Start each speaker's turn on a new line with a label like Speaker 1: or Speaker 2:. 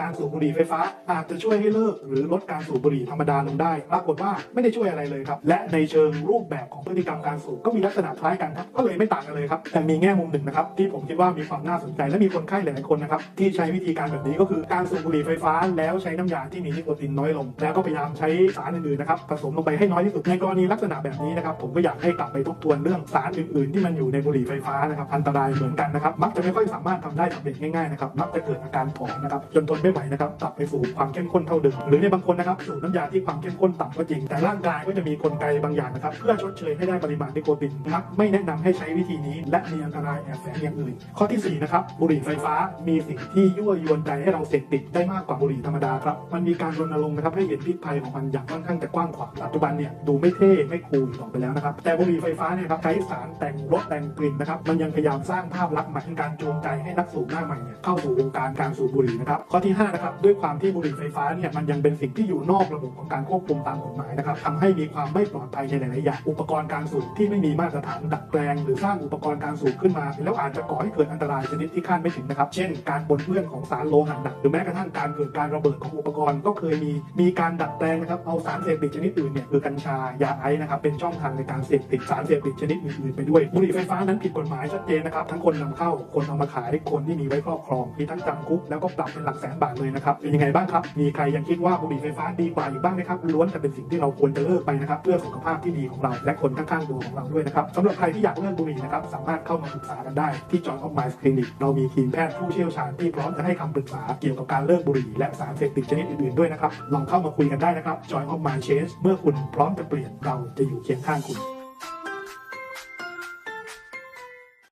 Speaker 1: การสูบบุหรี่ไฟฟ้าอาจจะช่วยให้เลิก หรือลดการสูบบุหรี่ธรรมดาลงได้ ปรากฏว่าไม่ได้ช่วยอะไรเลยครับ และในเชิงรูปแบบของพฤติกรรมการสูบก็มีลักษณะคล้ายกันครับ ก็เลยไม่ต่างกันเลยครับ แต่มีแง่มุมหนึ่งนะครับ ที่ผมคิดว่ามีความน่าสนใจ และมีคนไข้หลายๆคนนะครับ ที่ใช้วิธีการแบบนี้ก็คือการสูบบุหรี่ไฟฟ้า แล้วใช้น้ำยาที่มีนิโคตินน้อยลง แล้วก็พยายามใช้สารอื่นๆนะครับผสมลงไปให้น้อยที่สุดในกรณีลักษณะแบบนี้นะครับผมก็อยากให้กลับไปทบทวนเรื่องสารอื่นๆ ที่มันอยู่ในบุหรี่ไฟฟ้านะครับอันตรายเหมือนกันนะครับมักจะไม่ค่อยสามารถทำได้สำเร็จง่ายๆนะครับมักจะเกิดอาการผอมนะครับจนทนไม่ไหวนะครับกลับไปสู่ความเข้มข้นเท่าเดิมหรือในบางคนนะครับสูบน้ำยาที่ความเข้มข้นต่ำก็จริง แต่ร่างกายก็จะมีกลไกบางอย่างนะครับเพื่อชดเชยให้ได้ปริมาณนิโคตินนะครับไม่แนะนำให้ใช้วิธีนี้ และมีอันตรายแอบแฝงอย่างอื่น ข้อที่สี่นะครับบุหรี่ไฟฟ้ามีสิ่งที่ยั่วยวนใจให้เราเสพติดได้มากกว่าบุหรี่ธรรมดาครับมันมีการรณรงค์นะครับให้เห็นพิษภัยของมันอย่างค่อนข้างจะกว้างขวางปัจจุบันเนี่ยดูไม่เท่ไม่คูลต่อไปแล้วนะครับแต่บุหรี่ไฟฟ้าเนี่ยครับใช้สารแต่งรสแต่งกลิ่นนะครับมันยังพยายามสร้างภาพลักษณ์ใหม่การจูงใจให้นักสูบหน้าใหม่เนี่ยเข้าสู่วงการการสูบบุหรี่นะครับข้อที่ห้านะครับด้วยความที่บุหรี่ไฟฟ้าเนี่ยมันยังเป็นสิ่งที่อยู่นอกระบบของการควบคุมตามกฎหมายนะครับทำให้มีความไม่ปลอดภัยในหลายๆอย่างอุปกรณ์การสูบที่ไม่มีมาตรฐานดัดแปลง หรือสร้างอุปกรณ์การสูบขึ้นมา แล้วอาจจะก่อให้เกิดอันตรายชนิดที่คาดไม่ถึงนะครับ เช่น การปนเปื้อนของสารโลหะหนักหรือแม้กระทั่งการเกิดการระเบิดของอุปกรณ์ก็เคยมีมีการดัดแปลงนะครับเอาสารเสพติดชนิดอื่นเนี่ยคือกัญชายาไอซ์นะครับเป็นช่องทางในการเสพติดสารเสพติดชนิดอื่นๆไปด้วยบุหรี่ไฟฟ้านั้นผิดกฎหมายชัดเจนนะครับทั้งคนนำเข้าคนเอามาขายคนที่มีไว้ครอบครองมีทั้งจำคุกแล้วก็ปรับเป็นหลักแสนบาทเลยนะครับเป็นยังไงบ้างครับ มีใครยังคิดว่าบุหรี่ไฟฟ้าดีกว่าอยู่บ้างไหมครับล้วนแต่เป็นสิ่งที่เราควรจะเลิกไปนะครับเพื่อสุขภาพที่ดีของเรา และคนข้างๆตัวของเราด้วยนะครับสำหรับใครที่อยากเลิกบุหรี่นะครับสามารถเข้ามาปรึกษากันได้ที่ Joy of Minds Clinic เรามีทีมแพทย์ผู้เชี่ยวชาญที่พร้อมจะให้คำปรึกษาเกี่ยวกับการเลิกบุหรี่และสารเสพติดชนิดอื่นๆด้วยนะครับลองเข้ามาคุยกันได้นะครับ Joy of Mind Change เมื่อคุณพร้อมจะเปลี่ยนเราจะอยู่เคียงข้างคุณ